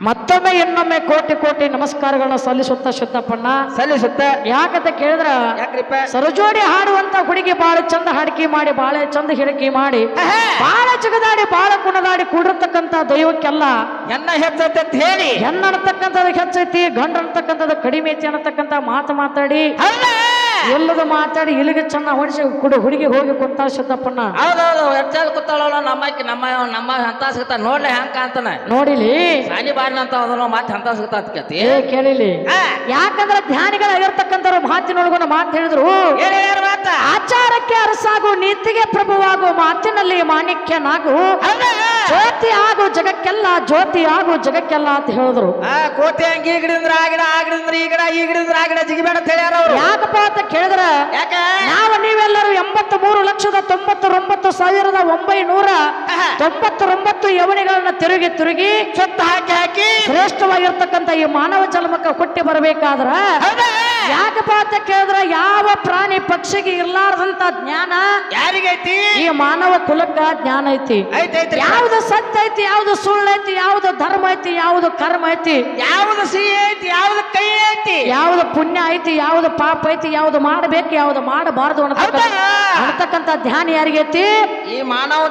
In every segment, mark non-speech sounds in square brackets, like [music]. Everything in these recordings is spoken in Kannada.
ಮತ್ತೊಮ್ಮೆ ಇನ್ನೊಮ್ಮೆ ಕೋಟಿ ಕೋಟಿ ನಮಸ್ಕಾರಗಳನ್ನ ಸಲ್ಲಿಸುತ್ತ ಶುದ್ಧಪ್ಪಣ್ಣ. ಸಲ್ಲಿಸುತ್ತ. ಯಾಕಂತ ಕೇಳಿದ್ರ? ಸರಜೋಡಿ ಹಾಡುವಂತ ಹುಡುಗಿ ಬಾಳ ಚಂದ ಹಾಡಿಕೆ ಮಾಡಿ ಬಾಳೆ ಚಂದ ಹಿಡಕಿ ಮಾಡಿ ಬಾಳ ಜಗದಾಡಿ ಬಾಳ ಕುಣದಾಡಿ ಕೂಡಿರ್ತಕ್ಕಂತ ದೈವಕ್ಕೆಲ್ಲ ಎನ್ನ ಹೆಚ್ಚೈತೆ ಅಂತ ಹೇಳಿ. ಹೆಣ್ಣು ಅನ್ನತಕ್ಕಂಥದ್ದು ಹೆಚ್ಚೈತಿ ಗಂಡು ಅನ್ನತಕ್ಕಂಥದ್ದು ಕಡಿಮೆ ಐತಿ ಅನ್ನತಕ್ಕಂಥ ಮಾತು ಮಾತಾಡಿ. ಎಲ್ಲದು ಮಾತಾಡಿ ಇಲ್ಲಿಗೆ ಚೆನ್ನ ಹೊಡಿಸಿ ಕುಡು ಹುಡುಗಿ ಹೋಗಿ ಕುಂತ ಶುದ್ಧಪ್ಪಣ್ಣ ಹೌದೌದು ಹೆಚ್ಚಾಗಿ ಕೂತಾಳಲ್ಲ ನಮ್ಮ ನಮ್ಮ ನಮ್ಮ ಅಂತ ಸಿಗ್ತಾ ನೋಡ್ಲಿ ಹ್ಯಾಂಗ ಕಾಂತಾನ ನೋಡಿಲಿ? ಸಾನಿ ಬಾರಿನ ಅಂತ ಅದನ್ನ ಮತ್ತೆ ಅಂತ ಸಿಗ್ತಾ ಅಂತ ಕೇಳ್ತಿ ಏ ಕೇಳಿಲಿ. ಯಾಕಂದ್ರೆ ಧ್ಯಾನಿಗಳಾಗಿರ್ತಕ್ಕಂಥವ್ರು ಮಾತಿನೊಳಗೊಂದು ಮಾತು ಹೇಳಿದ್ರು. ಏನ್ ಹೇಳ್ಯಾರ ಆಚಾರಕ್ಕೆ ಅರಸಾಗು ನೀತಿಗೆ ಪ್ರಭುವಾಗು ಮಾತಿನಲ್ಲಿ ಮಾಣಿಕ್ಯನಾಗು. ಜ್ಯೋತಿ ಆಗು ಜಗಕ್ಕೆಲ್ಲ ಜ್ಯೋತಿ ಆಗು ಜಗಕ್ಕೆಲ್ಲ ಅಂತ ಹೇಳಿದ್ರು. ಕೋತಿ ಹಂಗಿ ಈ ಗಿಡದ್ರ ಆ ಗಿಡ ಆ ಗಿಡದ್ರ ಈ ಗಿಡ ಈ ಗಿಡದ್ರ ಆ ಗಿಡ ಜಿಗಿಬೇಡ ಅಂತ ಹೇಳ್ಯಾರ ಅವ್ರು. ಯಾಕಪ್ಪ ಅಂತ ಕೇಳಿದ್ರ ಯಾಕ? ನಾವು ನೀವೆಲ್ಲರೂ ಎಂಬತ್ತ ಮೂರು ಲಕ್ಷದ ತೊಂಬತ್ತೊಂಬತ್ತು ಸಾವಿರದ ಒಂಬೈನೂರ. ತೊಂಬತ್ತೊಂಬತ್ತು ಯವನಿಗಳನ್ನ ತಿರುಗಿ ತಿರುಗಿ ಸುತ್ತ ಹಾಕಿ ಹಾಕಿ. ಶ್ರೇಷ್ಠವಾಗಿರ್ತಕ್ಕಂಥ ಈ ಮಾನವ ಜನ್ಮಕ್ಕೆ ಕೊಟ್ಟಿ ಬರಬೇಕಾದ್ರ ಯಾಕಪ್ಪ ಅಂತ ಕೇಳಿದ್ರ ಯಾವ ಪ್ರಾಣಿ ಪಕ್ಷಿಗೆ ಇರ್ಲಾರ್ದಂತ ಜ್ಞಾನ? ಯಾರಿಗೈತಿ? ಈ ಮಾನವ ಕುಲಕ್ಕ ಜ್ಞಾನ ಐತಿ. ಐತಿ ಐತಿ ಯಾವ್ದು ಸತ್ಯ ಐತಿ ಯಾವ್ದು ಸುಳ್ಳು ಐತಿ ಯಾವ್ದು ಧರ್ಮ ಐತಿ ಯಾವ್ದು ಕರ್ಮ ಐತಿ? ಯಾವ್ದು ಸಿಹಿ ಐತಿ ಯಾವ್ದು ಕೈ ಐತಿ? ಯಾವ್ದು ಪುಣ್ಯ ಐತಿ ಯಾವ್ದು ಪಾಪ ಐತಿ ಯಾವ್ದು ಮಾಡಬೇಕು ಯಾವ್ದು ಮಾಡಬಾರದು ಅಂತಕ್ಕಂತ ಧ್ಯಾನ ಯಾರಿಗೈತಿ ಈ ಮಾನವ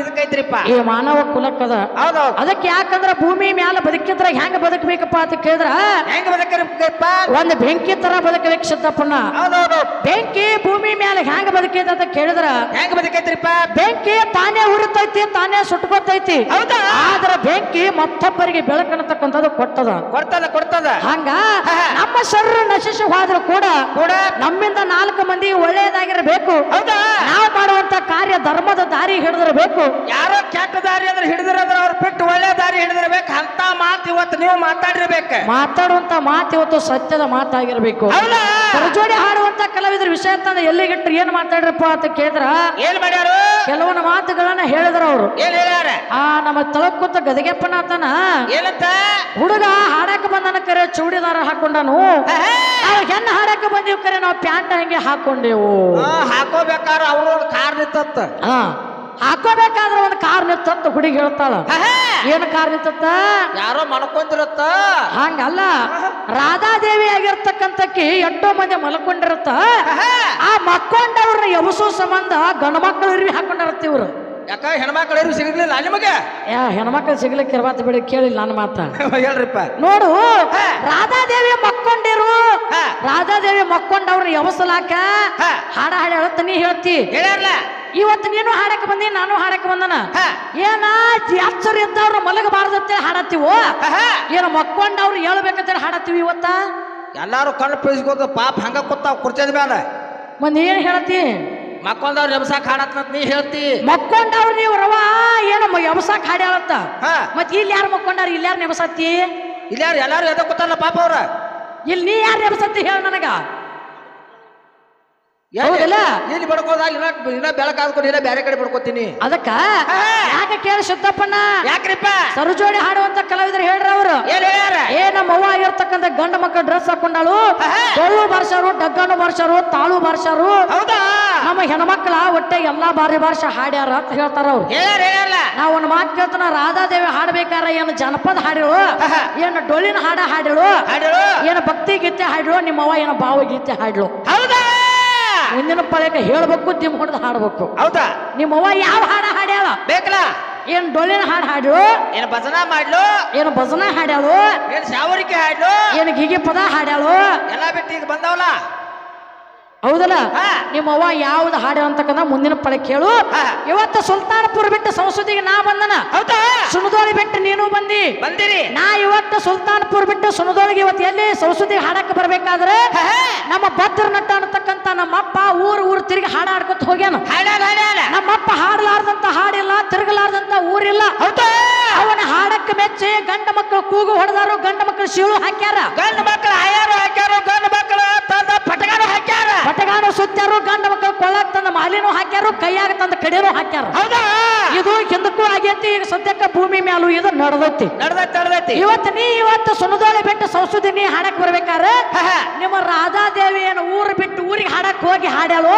ಇದಕ್ಕೈತ್ರಿಪ್ಪ ಈ ಮಾನವ ಕುಲಕ್ಕದ. ಹೌದೌದು. ಅದಕ್ಕೆ ಯಾಕಂದ್ರ ಭೂಮಿ ಮ್ಯಾಲ ಬದುಕಿದ್ರ ಹೆಂಗ್ ಬದುಕಬೇಕಪ್ಪ ಅಂತ ಕೇಳಿದ್ರ ಹೆಂಗ್ ಬದಕರಿಪ್ಪ? ಒಂದು ಬೆಂಕಿ ತರ ಬದುಕಬೇಕು ಸಿದ್ದಪ್ಪಣ್ಣ ಹೌದೌದು ಬೆಂಕಿ ಭೂಮಿ ಮೇಲೆ ಹೆಂಗ ಬದುಕೈತೆ ಅಂತ ಕೇಳಿದ್ರ? ಹೆಂಗ ಬದುಕೈತ್ರಿಪ್ಪ? ಬೆಂಕಿ ತಾನೇ ಉರುತೈತಿ ತಾನೇ ಸುಟ್ಕೊತೈತಿ. ಹೌದಾ? ಆದ್ರ ಬೆಂಕಿ ಮತ್ತೊಬ್ಬರಿಗೆ ಬೆಳಕನ್ನತಕ್ಕಂಥದ್ದು ಕೊಟ್ಟದ. ಕೊಡ್ತದ ಕೊಡ್ತದ. ಹಂಗ ನಮ್ಮ ಶರೀರ ನಶಿಸಿ ಹೋದ್ರು ಕೂಡ ಕೂಡ? ನಮ್ಮಿಂದ ನಾಲ್ಕು ಮಂದಿ ಒಳ್ಳೆಯದಾಗಿರಬೇಕು. ಹೌದಾ? ನಾವು ಮಾಡುವಂತ ಕಾರ್ಯ ಧರ್ಮದ ದಾರಿ ಹಿಡಿದಿರಬೇಕು. ಯಾರೋ ಕೆಟ್ಟ ದಾರಿ ಅಂದ್ರೆ ಹಿಡಿದಿರಂದ್ರ ಅವ್ರು ಬಿಟ್ಟು ಒಳ್ಳೆ ದಾರಿ ಹಿಡಿದಿರ್ಬೇಕು. ಅಂತ ಮಾತು ಇವತ್ತು ನೀವು ಮಾತಾಡಿರ್ಬೇಕು. ಮಾತಾಡುವಂತ ಮಾತು ಇವತ್ತು ಸತ್ಯದ ಮಾತಾಗಿರ್ಬೇಕು. ಸರಜೋಡಿ ಹಾಡುವಂತ ಕಲಾವಿದ್ರ ವಿಷಯ ತಂದ ಎಲ್ಲಿಗಿಟ್ರು ಏನ್ ಮಾತಾಡ್ರಪ್ಪ ಅಂತ ಕೇಳಿದ್ರ? ಏನ್ ಮಾಡ್ಯಾರು? ಕೆಲವೊಂದು ಮಾತುಗಳನ್ನ ಹೇಳಿದ್ರ ಅವರು. ಏನ್ ಹೇಳ್ಯಾರ? ಆ ನಮ್ಮ ತಳಕ್ಕೂತ ಗದಗೆಪ್ಪನ ಆತನ ಏನಂತ? ಹುಡುಗ ಹಾಡಕ್ಕೆ ಬಂದನ ಕರೆ ಚೂಡಿದಾರ ಹಾಕೊಂಡನು. ಹೆಣ್ಣ ಹಾಡಕ್ಕೆ ಹಾಡಕ್ ಬಂದೀವಿ ಕರೆ ನಾವು ಪ್ಯಾಂಟ್ ಹಂಗೆ ಹಾಕೊಂಡೆವು. ಹಾಕೋಬೇಕಾದ್ರೆ ಒಂದು ಕಾರ್ ನಿಂತತ್ತ ಹಾ. ಹಾಕೋಬೇಕಾದ್ರೆ ಒಂದು ಕಾರ್ ನಿತ್ತಂತ ಹುಡುಗಿ ಹೇಳ್ತಾಳ. ಏನು ಕಾರ್ ನಿತ್ತತ್ತ ಯಾರೋ ಮಲ್ಕೊಂಡಿರತ್ತ ಹಂಗಲ್ಲ. ರಾಧಾದೇವಿ ಆಗಿರ್ತಕ್ಕಂಥಕ್ಕಿ ಎಂಟೋ ಮಂದಿ ಮಲ್ಕೊಂಡಿರತ್ತ. ಆ ಮಕ್ಕೊಂಡವ್ರನ್ನ ಎಬಸೋ ಸಂಬಂಧ ಗಂಡು ಮಕ್ಕಳು ಇರ್ವಿ ಹಾಕೊಂಡಿರತ್ತ ಇವ್ರು. ಯಾಕ ಹೆಣ್ಮಕ್ಳು ಸಿಗಲಿಲ್ಲ ನಿಮಗೆ? ಯಾ ಹೆಣ್ಮಕ್ಳು ಸಿಗ್ಲಿಕ್ಕೆ ಇರ್ಬಾರ್ದು ಬಿಡಿ ಕೇಳಿಲ್ಲ ನನ್ನ ಮಾತ. [laughs] ಹೇಳ್ರಿಪ್ಪ. ನೋಡು ರಾಧಾದೇವಿ ಮಕ್ಕೊಂಡಿರು. ರಾಧಾದೇವಿ ಮಕ್ಕೊಂಡವ್ರನ್ನ ಎಬಸಲಾಕ ಹಾಡ ಹಾಡ ಹಾಡಿ ಹೇಳತ್ತ ನೀ ಹೇಳ್ತಿ. ಹೇಳ್ಯಾರಲ್ಲ ಇವತ್ತು ನೀನು ಹಾಡಕ್ಕೆ ಬಂದಿ ನಾನು ಹಾಡಕ್ಕೆ ಬಂದನ? ಏನಾಯ್ತು ಏನ ಎಚ್ಚರ ಅವ್ರು ಮಲಗಬಾರ್ದಂತೇಳಿ ಹಾಡತ್ತೀವೋ? ಏನು ಮಕ್ಕೊಂಡವ್ರು ಹೇಳ್ಬೇಕಂತೇಳಿ ಹಾಡತ್ತೀವಿ ಇವತ್ತ? ಎಲ್ಲಾರು ಕಣ್ಣು ಪೀಸ್ಕೋತ ಪಾಪ ಹಂಗ ಕೂತಾವ್ ಕುರ್ಚದ ಮಂದಿನ ಏನು ಏನ್ ಹೇಳತಿ? ಮಕ್ಕೊಂದವ್ರು ಎಬ್ಸಾಕ್ ಹಾಡತ್ನಂತ ನೀ ಹೇಳ್ತಿ. ಮಕ್ಕೊಂಡವ್ರು ನೀವು ರವ ಏನು ಎಬ್ಸಾಕ್ ಹಾಡ್ಯಾಳತ್ತ ಹೇಳತ್ತ ಮತ್ ಇಲ್ಲಿ ಯಾರು ಮಕ್ಕೊಂಡಾರ ಇಲ್ಲಿ ಯಾರು ನೆಬಸತ್ತಿ? ಯಾರು ಎಲ್ಲಾರು ಎದ ಕೂತಾರಲ್ಲ ಪಾಪ ಅವ್ರ? ಇಲ್ಲಿ ನೀ ಯಾರು ನೆಬಸತ್ತಿ ಹೇಳ ನನಗ? ಹೌದಲ್ಲ? ಇಲ್ಲಿ ಬಡ್ಕೋದಾಗ ಇನ್ನ ಇನ್ನ ಬೆಳಕಾದ್ಕೊಂಡು ಇನ್ನ ಬೇರೆ ಕಡೆ ಬಡ್ಕೋತೀನಿ. ಅದಕ್ಕ? ಯಾಕೆ ಕೇಳಿ ಶುದ್ಧಪ್ಪಣ್ಣ? ಯಾಕ್ರಿಪ್ಪ? ಸರಜೋಡಿ ಹಾಡುವಂತ ಕಲಾವಿದರು ಹೇಳ್ರ ಅವರು. ಏ ನಮ್ಮ ಅವ್ವ ಆಗಿರ್ತಕ್ಕಂಥ ಗಂಡ ಮಕ್ಕಳ ಡ್ರೆಸ್ ಹಾಕೊಂಡಾಳು. ಕೊಳ್ಳು ಬಾರ್ಸಾರು ಡಗ್ಗನು ಬಾರ್ಸಾರು ತಾಳು ಬಾರ್ಸಾರು. ಹೌದಾ? ನಮ್ಮ ಹೆಣ್ಮಕ್ಳ ಒಟ್ಟೆ ಎಲ್ಲಾ ಬಾರಿ ಭಾಷೆ ಹಾಡ್ಯಾರ ಅಂತ ಹೇಳ್ತಾರ ಅವ್ರು. ನಾವ್ ಒಂದು ಮಾತು ಕೇಳ್ತಾನ ರಾಧಾದೇವಿ ಹಾಡ್ಬೇಕಾರ ಏನು ಜನಪದ ಹಾಡಿಳು. ಏನು ಡೊಳ್ಳಿನ ಹಾಡ ಹಾಡಿಳು ಹಾಡಿರು ಏನು ಭಕ್ತಿ ಗೀತೆ ಹಾಡಿಳು ನಿಮ್ಮವ್ವ ಏನು ಭಾವಗೀತೆ ಹಾಡ್ಲು. ಮುಂದಿನ ಪಳಕ ಹೇಳ್ಬೇಕು ದಿಮ್ ಹೊಡೆದು ಹಾಡ್ಬೇಕು. ಹೌದಾ? ನಿಮ್ಮವ್ವ ಯಾವ ಹಾಡ ಹಾಡ್ಯಾಳ? ಬೇಕಲ್ಲ? ಏನ್ ಡೊಳ್ಳಿನ ಹಾಡು ಹಾಡು ಏನು ಭಜನ ಮಾಡ್ಲು? ಏನು ಭಜನ ಹಾಡ್ಯಾಳು? ಏನು ಶಾವರಿಕೆ ಹಾಡ್ಲು? ಏನು ಗಿಗಿ ಪದ ಹಾಡ್ಯಾಳು? ಎಲ್ಲ ಬಿಟ್ಟು ಈಗ ಬಂದವಲ್ಲ? ಹೌದಲ್ಲ. ನಿಮ್ಮವ್ವ ಯಾವ್ದು ಹಾಡು ಅಂತಕ್ಕಂಥ ಮುಂದಿನ ಪಳ ಕೇಳು. ಇವತ್ತು ಸುಲ್ತಾನಪುರ ಬಿಟ್ಟು ಸಂಸದಿಗೆ ನಾ ಬಂದನ. ಹೌದಾ? ಸುಣದೋಳಿ ಬಿಟ್ಟು ನೀನು ಬಂದಿ. ಬಂದಿರಿ. ನಾ ಇವತ್ತು ಸುಲ್ತಾನಪುರ ಬಿಟ್ಟು ಸುಣದೋಳಿಗೆ ಇವತ್ತು ಎಲ್ಲಿ ಸಂಸದಿಗೆ ಹಾಡಕ್ಕೆ ಬರ್ಬೇಕಾದ್ರೆ ನಮ್ಮ ಭದ್ರ ನಟ ಅನ್ನತಕ್ಕಂತ ನಮ್ಮಪ್ಪ ಊರು ಊರು ತಿರುಗಿ ಹಾಡ ಹಾಡ್ಕೊತ ಹೋಗ್ಯಾನ ನಮ್ಮಪ್ಪ ಹಾಡಲಾರ್ದಂತ ಹಾಡಿಲ್ಲ ತಿರುಗಲಾರ್ದಂತ ಊರಿಲ್ಲ. ಅವನ ಹಾಡಕ್ಕೆ ಮೆಚ್ಚಿ ಗಂಡ ಮಕ್ಕಳು ಕೂಗು ಹೊಡೆದಾರು ಗಂಡ ಮಕ್ಕಳು ಶಿಳು ಹಾಕ್ಯಾರ. ಗಂಡ ಮಕ್ಕಳು ಆಯಾರು ಹಾಕ್ಯಾರ ಗಂಡು ಬಟಗಾನು ಸುತ್ತಾರು ಗಂಡ ಮಕ್ಕಳು ಕೊಳ್ಳಾಕ್ ತಂದ ಮಾಲಿನೂ ಹಾಕ್ಯಾರು ಕೈಯಾಗ ತಂದ ಕಡೆನೂ ಹಾಕ್ಯಾರ. ಹೌದಾ? ಇದು ಹಿಂದಕ್ಕೂ ಆಗೈತಿ ಈಗ ಸದ್ಯಕ್ಕ ಭೂಮಿ ಮ್ಯಾಲೂ ಇದು ನಡೆದೈತಿ. ನಡ್ದೈತಿ ನಡ್ದೈತಿ. ಇವತ್ತು ನೀ ಇವತ್ತು ಸುನದೋಳಿ ಬಿಟ್ಟು ಸಂಸ್ಕೃತಿ ನೀ ಹಾಡಕ್ ಬರ್ಬೇಕಾರ. ನಿಮ್ಮ ರಾಧಾದೇವಿ ಏನು ಊರು ಬಿಟ್ಟು ಊರಿಗೆ ಹಾಡಕ್ ಹೋಗಿ ಹಾಡ್ಯಾಳು.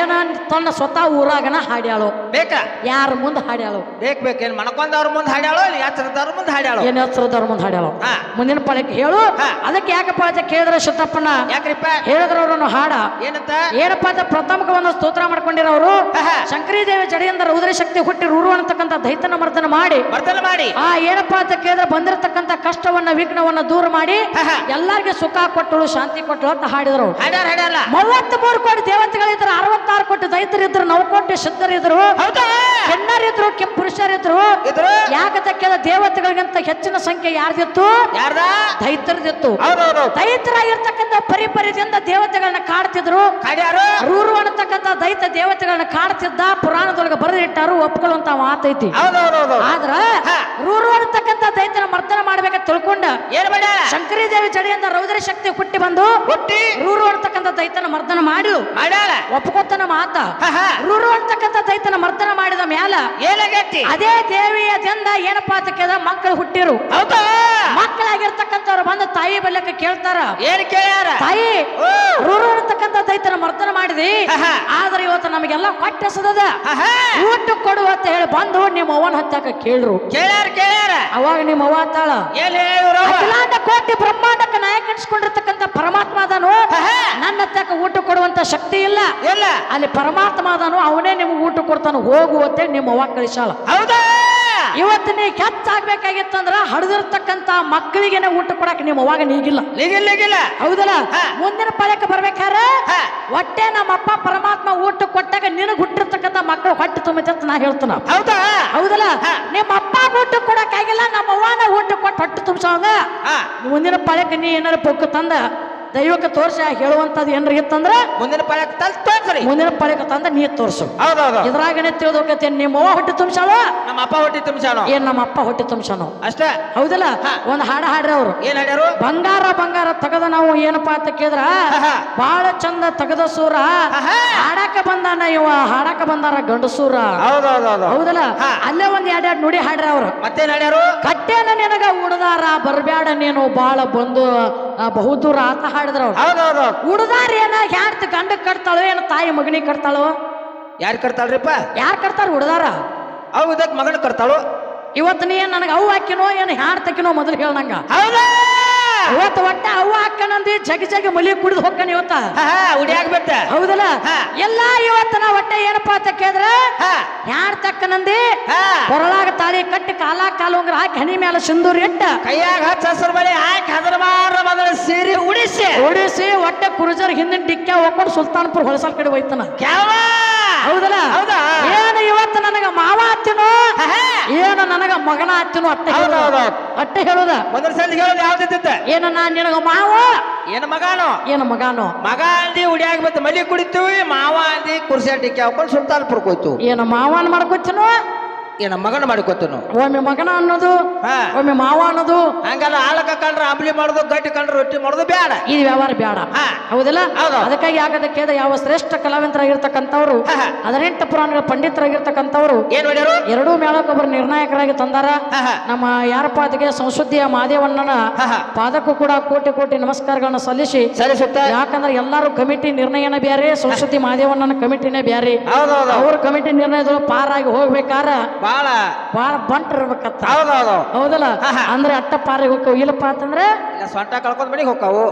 ಏನ ತನ್ನ ಸ್ವತಃ ಊರಾಗನ ಹಾಡ್ಯಾಳು. ಬೇಕಾ? ಯಾರ ಮುಂದೆ ಹಾಡ್ಯಾಳು? ಬೇಕ್ ಬೇಕೇನ್ ಮಣಕೊಂದವ್ರ ಮುಂದೆ ಹಾಡ್ಯಾಳು ಯಾತ್ರದವ್ರ ಮುಂದೆ ಹಾಡ್ಯಾಳು? ಏನ್ ಹೆಸರದವ್ರ ಮುಂದೆ ಹಾಡ್ಯಾಳು. ಮುಂದಿನ ಪಳಕ್ಕೆ ಹೇಳು. ಅದಕ್ಕೆ ಯಾಕಪ್ಪ ಕೇಳಿದ್ರೆ ಶತಪ್ಪನ ಯಾಕ್ರಿಪ್ಪ? ಹೇಳಿದ್ರ ಅವ್ರನ್ನು ಹಾಡ ಏನಂತ? ಏನಪ್ಪ ಅಂತ ಪ್ರಥಮಕ ಒಂದು ಸ್ತೋತ್ರ ಮಾಡ್ಕೊಂಡಿರೋರು. ಶಂಕರಿ ದೇವಿ ಜಡೆಯಿಂದ ರೌದ್ರ ಶಕ್ತಿ ಹುಟ್ಟಿ ರೂರು ಅನ್ನತಕ್ಕಂಥ ದೈತನ ಮರ್ದನ ಮಾಡಿ ಮರ್ದನ ಮಾಡಿ. ಆ ಏನಪ್ಪಾ ಅಂತ ಕೇಳಿದ್ರೆ ಬಂದಿರತಕ್ಕಂತ ಕಷ್ಟವನ್ನ ವಿಘ್ನವನ್ನ ದೂರ ಮಾಡಿ ಎಲ್ಲರಿಗೆ ಸುಖ ಕೊಟ್ಟಳು ಶಾಂತಿ ಕೊಟ್ಟಳು ಅಂತ ಹಾಡಿದ್ರು. ಮೂವತ್ತ್ ಮೂರು ಕೋಟಿ ದೇವತೆಗಳಿದ್ರು ಅರವತ್ತಾರು ಕೋಟಿ ದೈತರಿದ್ರು ನವ ಕೋಟಿ ಶುದ್ಧರಿದ್ರು ಹೆಣ್ಣರಿದ್ರು ಕೆಂಪು ಪುರುಷರಿದ್ರು. ಇದ್ರು? ಯಾಕಂತ ಕೇಳಿದ ದೇವತೆಗಳಿಗಿಂತ ಹೆಚ್ಚಿನ ಸಂಖ್ಯೆ ಯಾರ್ದಿತ್ತು? ಯಾರ್ದ? ದೈತರದಿತ್ತು ದೈತರ ದೈತರಾಗಿರ್ತಕ್ಕಂಥ ಪರಿಪರಿದಿಂದ ದೇವತೆಗಳನ್ನ ಕಾಡ್ತಿದ್ರು. ಹಾಡ್ಯಾರು ರೂರು ಅನ್ನತಕ್ಕಂಥ ದೈತ ದೇವತೆಗಳನ್ನ ಕಾಡ್ತಿದ್ದ ಪುರಾಣದೊಳಗೆ ಬರೆದಿಟ್ಟಾರು ಒಪ್ಕೊಳ್ಳುವಂತ ಮಾತೈತಿ ಹೌದೌದೌದು. ಆದ್ರ. ರೂರು ಅನ್ನತಕ್ಕಂತ ದೈತನ ಮರ್ದನ ಮಾಡ್ಬೇಕಂತ ತಿಳ್ಕೊಂಡ ಏನ್ ಶಂಕರಿ ದೇವಿ ಜಡಿಯಿಂದ ರೌದ್ರ ಶಕ್ತಿ ಹುಟ್ಟಿ ಬಂದು ಹುಟ್ಟಿ. ರೂರು ಅನ್ನತಕ್ಕಂತ ದೈತನ ಮರ್ದನ ಮಾಡಿ ಮಾಡ್ಯಾಳ? ಒಪ್ಕೋತನ ಮಾತ. ರೂರು ಅಂತಕ್ಕಂಥ ದೈತನ ಮರ್ದನ ಮಾಡಿದ ಮ್ಯಾಲ ಏನಾಗೈತಿ ಅದೇ ದೇವಿಯ ಜಂದ ಏನಪ್ಪಾ ಅಂತ ಕೇಳಿದ ಮಕ್ಕಳು ಹುಟ್ಟಿರು. ಹೌದಾ? ಮಕ್ಕಳಾಗಿರ್ತಕ್ಕಂಥವ್ರು ಬಂದು ತಾಯಿ ಬಲ್ಲಕ್ಕೆ ಕೇಳ್ತಾರ. ಏನ್ ಕೇಳ್ಯಾರ? ತಾಯಿ ರೂರು ಅನ್ನತಕ್ಕಂಥ ದೈತನ ಮರ್ದನ ಮಾಡಿದಿ. ಆದ್ರೆ ಇವತ್ತು ನಮಗೆಲ್ಲ ಹೊಟ್ಟೆ ಸದದ ಊಟ ಕೊಡು ಅಂತ ಹೇಳಿ ಬಂದು ನಿಮ್ಮ ಅವ್ವನ ಹತ್ತಾಕ ಕೇಳ್ರು. ಕೇಳ್ಯಾರ ಕೇಳ್ಯಾರ. ಅವಾಗ ನಿಮ್ಮ ಅವ್ವ ತಾಳ ಅಖಿಲಾಂಡ ಕೋಟಿ ಬ್ರಹ್ಮಾಂಡಕ್ಕೆ ನಾಯಕ ಎನಿಸ್ಕೊಂಡಿರ್ತಕ್ಕಂಥ ಪರಮಾತ್ಮ ಅದಾನು. ನನ್ನ ಹತ್ತಾಕ ಊಟ ಕೊಡುವಂತ ಶಕ್ತಿ ಇಲ್ಲ. ಇಲ್ಲ. ಅಲ್ಲಿ ಪರಮಾತ್ಮ ಅದಾನು ಅವನೇ ನಿಮ್ಗೆ ಊಟ ಕೊಡ್ತಾನ ಹೋಗುವಂತೆ ನಿಮ್ಮ ಅವ್ವ ಕಳಿಸಾಳ. ಹೌದಾ? ಇವತ್ತು ನೀ ಕೆಚ್ಚಾಗ್ಬೇಕಾಗಿತ್ತಂದ್ರ ಹಡದಿರ್ತಕ್ಕಂತ ಮಕ್ಕಳಿಗೆ ಊಟ ಕೊಡಕ್ ನಿಮ್ಮ ಅವಾಗ ನೀಗಿಲ್ಲ. ಲಿಗಿಲ್ಲ ಹೌದಲ್ಲ. ಮುಂದಿನ ಪಳಕ್ಕೆ ಬರ್ಬೇಕಾರ ಹಾ. ಹೊಟ್ಟೆ ನಮ್ಮಪ್ಪ ಪರಮಾತ್ಮ ಊಟ ಕೊಟ್ಟಾಗ ನಿನಗ್ ಹುಟ್ಟಿರ್ತಕ್ಕಂಥ ಮಕ್ಕಳು ಹೊಟ್ಟೆ ತುಂಬೈತೆ ನಾ ಹೇಳ್ತಾನ. ಹೌದಾ? ಹೌದಲ್ಲ. ನಿಮ್ಮ ಅಪ್ಪ ಊಟ ಕೊಡಕ್ಕಾಗಿಲ್ಲ ನಮ್ಮ ಅವ್ವನ ಊಟ ಕೊಟ್ಟು ಹೊಟ್ಟೆ ತುಂಬಿಸೋಂಗ ಹಾ. ಮುಂದಿನ ಪಳಕ್ಕೆ ನೀ ಏನಾರ ಪೊಕ್ಕ ತಂದ ದೈವಕ್ಕೆ ತೋರಿಸ ಹೇಳುವಂತದ್ದು ಏನ್ರಿ ಇತ್ತಂದ್ರೆ ಮುಂದಿನ ಪಳಕ ತೋರ್ಸ್ರಿ. ಮುಂದಿನ ಪಳಕ ತಂದ ನೀ ತೋರ್ಸು. ಹೌದೌದು. ಇದ್ರಾಗನೆ ನಿಮ್ಮ ಅವ್ವ ಹೊಟ್ಟೆ ತುಂಬಿಸಾಳು ನಮ್ಮ ಅಪ್ಪ ಹೊಟ್ಟೆ ತುಂಬಿಸಾನು ಏನ್ ನಮ್ಮ ಅಪ್ಪ ಹೊಟ್ಟೆ ತುಂಬಿಸಾನು ಅಷ್ಟೇ. ಹೌದಲ್ಲ? ಒಂದು ಹಾಡ ಹಾಡ್ರಿ ಅವರು. ಏನ್ ಹಾಡ್ಯಾರು? ಬಂಗಾರ ಬಂಗಾರ ತಗದ ನಾವು ಏನಪ್ಪಾ ಅಂತ ಕೇಳಿದ್ರ ಬಹಳ ಬಾಳ ಚಂದ ತಗದ ಸೂರ. ಹಾಡಾಕ ಬಂದಾನ ಇವ ಹಾಡಾಕ ಬಂದಾರ ಗಂಡಸೂರ. ಸೂರ ಹೌದಲ್ಲ. ಅಲ್ಲೇ ಒಂದ್ ಎರಡೆರಡು ನುಡಿ ಹಾಡ್ರಿ ಅವ್ರು. ಮತ್ತೇನ್ ಹೇಳ್ಯಾರು ಕಟ್ಟೇನ ನಿನಗ ಉಡದಾರ ಬರ್ಬ್ಯಾಡ ನೀನು ಬಾಳ ಬಂದು ಬಹುದೂರ ಆತ ಹಾಡಿದ್ರ ಉಡದಾರ ಏನ ಹ್ಯಾಡ್ತಿ ಗಂಡ ಕಟ್ತಾಳೋ ಏನ ತಾಯಿ ಮಗನಿ ಕಟ್ತಾಳೋ? ಯಾರು ಕಟ್ತಾಳ್ರಿಪ್ಪ? ಯಾರು ಕಟ್ತಾರ ಉಡದಾರ? ಅವ್ ಇದಕ್ ಮಗನ ಕಟ್ತಾಳು. ಇವತ್ತು ನೀ ನನಗೆ ಅವು ಹಾಕಿನೋ ಏನು ಹ್ಯಾಡ್ ತಕಿನೋ ಮೊದಲು ಹೇಳ್ನಂಗ ಹೌದಾ. ಇವತ್ತು ಒಟ್ಟ ಅವ್ವ ಹಾಕಣಂದ್ರಿ ಜಗ ಜಗ ಮಲಿ ಕುಡಿದು ಹೋಗ್ಕಣ ಇವತ್ತ. ಹಾ ಉಡಿ ಆಗ್ಬೇಕ ಹೌದಲ್ಲ? ಎಲ್ಲಾ ಇವತ್ತ ನಾ ಒಟ್ಟೆ ಏನಪ್ಪಾ ಅಂತ ಕೇಳಿದ್ರ ಹಾ. ಯಾರ್ ತಕ್ಕನಂದಿ? ಕೊರಳಾಗ ತಾಳಿ ಕಟ್ಟಿ ಕಾಲ ಕಾಲುಂಗ್ರ ಹಾಕಿ ಹನಿ ಮೇಲೆ ಸಿಂಧೂರ್ ಇಟ್ಟ. ಕೈಯಾಗ ಹಚ್ಚ ಹಸಿರು ಬಳಿ ಹಾಕಿ ಹದರ ಮಾರ ಮೊದಲ ಸೀರೆ ಉಡಿಸಿ. ಉಡಿಸಿ ಒಟ್ಟೆ ಕುರುಜರ್ ಹಿಂದಿನ ಡಿಕ್ಕ ಹೋಗ್ಕೊಂಡು ಸುಲ್ತಾನ್ಪುರ್ ಹೊಲಸಾಲ್ ಕಡೆ ಹೋಯ್ತಾನ. ಕ್ಯಾವ? ಹೌದಲ್ಲ? ಹೌದಾ? ಏನು ಇವತ್ತು ನನಗ ಮಾವ ಆಹಾ. ಏನು ನನಗ ಮಗನ ಹಚ್ಚನು ಅಟ್ಟೆ ಹೇಳುದ ಹೌದೌದು. ಅಟ್ಟೆ ಹೇಳುದ ಮೊದಲ ಸಲ ಹೇಳೋದು ಯಾವ್ದಿದ್ದ ಏನು ನಾನು ನಿನಗ ಮಾವ? ಏನು ಮಗಾನು? ಏನು ಮಗಾನೋ? ಮಗ ಅಂದಿ ಉಡಿಯಾಗ ಮತ್ತೆ ಮಲಿ ಕುಡಿತೀವಿ ಮಾವ ಅಂದಿ ಕುರ್ಸಿ ಟಿಕ್ಕಿ ಹಾಕೊಂಡು ಪುರ್ಕೋಯ್ತು ಹೋಯ್ತು ಏನು ಮಾವನ್ ಮಾಡ್ಕೊತೀನೋ? ಏನ ಮಗನ ಮಾಡಿಕೊತನು ಒಮ್ಮೆ ಮಗನ ಅನ್ನೋದು ಹಾ ಒಮ್ಮೆ ಮಾವ ಅನ್ನೋದು ಹಂಗಲ್ಲ ಆಳಕ ಕಂಡ್ರ ಅಂಬಲಿ ಮಾಡುದು ಗಟ್ಟಿ ಕಂಡ್ರ ರೊಟ್ಟಿ ಮಾಡುದು ಬೇಡ ಇದು ವ್ಯವಹಾರ ಬೇಡ ಹಾ. ಹೌದಿಲ್ಲ ಹೌದು. ಅದಕ್ಕಾಗಿ ಕೇದ ಯಾವ ಶ್ರೇಷ್ಠ ಕಲಾವಿದರಾಗಿರ್ತಕ್ಕಂಥವ್ರು ಹಾ, ಹಾ. ಹದಿನೆಂಟು ಪುರಾಣಗಳ ಪಂಡಿತರಾಗಿರ್ತಕ್ಕಂಥವ್ರು ಏನ್ ಮಾಡ್ಯಾರು ಎರಡೂ ಮೇಳಕ್ಕೊಬ್ಬರು ನಿರ್ಣಾಯಕರಾಗಿ ತಂದಾರ ಹಾ, ಹಾ. ನಮ್ಮ ಯಾರಪ್ಪ ಅದಕ್ಕೆ ಸಂಸುದ್ದಿಯ ಮಾದೇವಣ್ಣನ ಹಾ, ಹಾ. ಪಾದಕ್ಕೂ ಕೂಡ ಕೋಟಿ ಕೋಟಿ ನಮಸ್ಕಾರಗಳನ್ನ ಸಲ್ಲಿಸಿ ಸರಿ ಸುತ್ತ ಯಾಕಂದ್ರೆ ಎಲ್ಲಾರು ಕಮಿಟಿ ನಿರ್ಣಯನ ಬ್ಯಾರೆ ಸಂಸ್ಕೃತಿ ಮಾದೇವಣ್ಣನ ಕಮಿಟಿನೇ ಬ್ಯಾರೆ ಹೌದೌದು ಅವ್ರ ಕಮಿಟಿ ನಿರ್ಣಯದ ಪಾರಾಗಿ ಹೋಗ್ಬೇಕಾರ ಬಾಳ ಬಾಳ ಬಂಟ್ ಇರ್ಬೇಕತ್ತ ಹೌದೌದು. ಹೌದಲ್ಲ. ಅಂದ್ರೆ ಅಟ್ಟ ಪಾರಿಗೆ ಹೋಗ್ತಾವ. ಇಲ್ಲಪ್ಪ ಅಂತಂದ್ರೆ? ಸೊಂಟ ಕಳ್ಕೊಂಡ್ ಮನೆಗೆ ಹೋಗ್ತಾವು.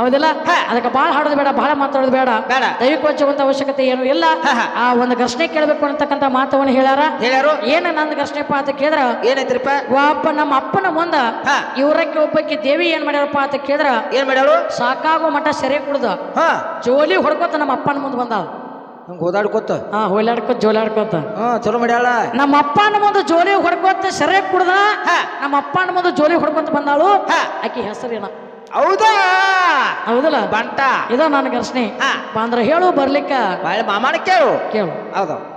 ಹೌದಿಲ್ಲ. ಅದಕ್ಕೆ ಬಾಳ ಹಾಡೋದು ಬೇಡ ಬಹಳ ಮಾತಾಡೋದು ಬೇಡ. ಬೇಡ. ದೈವಿಕ ವಚ್ಚುವಂತ ಅವಶ್ಯಕತೆ ಏನು ಇಲ್ಲ. ಆ ಒಂದು ಘರ್ಷಣೆ ಕೇಳಬೇಕು ಅಂತಕ್ಕಂತ ಮಾತವನ್ನು ಹೇಳ್ಯಾರ. ಹೇಳ್ಯಾರು? ಏನ ನಂದು ಘರ್ಷಣೆಪ್ಪ ಅಂತ ಕೇಳಿದ್ರ? ಏನೈತ್ರಿಪ್ಪ? ಅಪ್ಪ ನಮ್ಮ ಅಪ್ಪನ ಮುಂದ ಇವರಕ್ಕೆ ಒಬ್ಬಕ್ಕೆ ದೇವಿ ಏನ್ ಮಾಡ್ಯಾರಪ್ಪ ಅಂತ ಕೇಳಿದ್ರ? ಏನ್ ಮಾಡ್ಯಾರು? ಸಾಕಾಗೋ ಮಠ ಸೆರೆ ಕುಡ್ದ. ಜೋಲಿ ಹೊಡ್ಕೋತ ನಮ್ಮ ಅಪ್ಪನ ಮುಂದೆ ಬಂದಾಳ. ಹಂಗ ಓದಾಡ್ಕೊತ? ಹಾ ಹೋಲಾಡ್ಕೋತ ಜೋಲಾಡ್ಕೋತ. ಹಾ ಚಲೋ ಮಾಡ್ಯಾಳ. ನಮ್ಮ ಅಪ್ಪನ ಮುಂದೆ ಜೋಲಿ ಹೊಡ್ಕೋತ ಸೆರೆ ಕುಡ್ದ ಹಾ. ನಮ್ಮ ಅಪ್ಪನ ಮುಂದೆ ಜೋಲಿ ಹೊಡ್ಕೊಂತ ಬಂದಾಳು. ಹಾ. ಆಕಿ ಹೆಸರೇನ? ಹೌದಾ? ಹೌದಲ್ಲ? ಬಂಟ. ಇದ ನನ್ನ ಘರ್ಷಣೆ ಹಾ. ಬಾ ಅಂದ್ರ ಹೇಳು ಬರ್ಲಿಕ್ಕ. ಬಾಳೆ ಮಾಮಾನ ಕೇಳು. ಕೇಳು. ಹೌದು.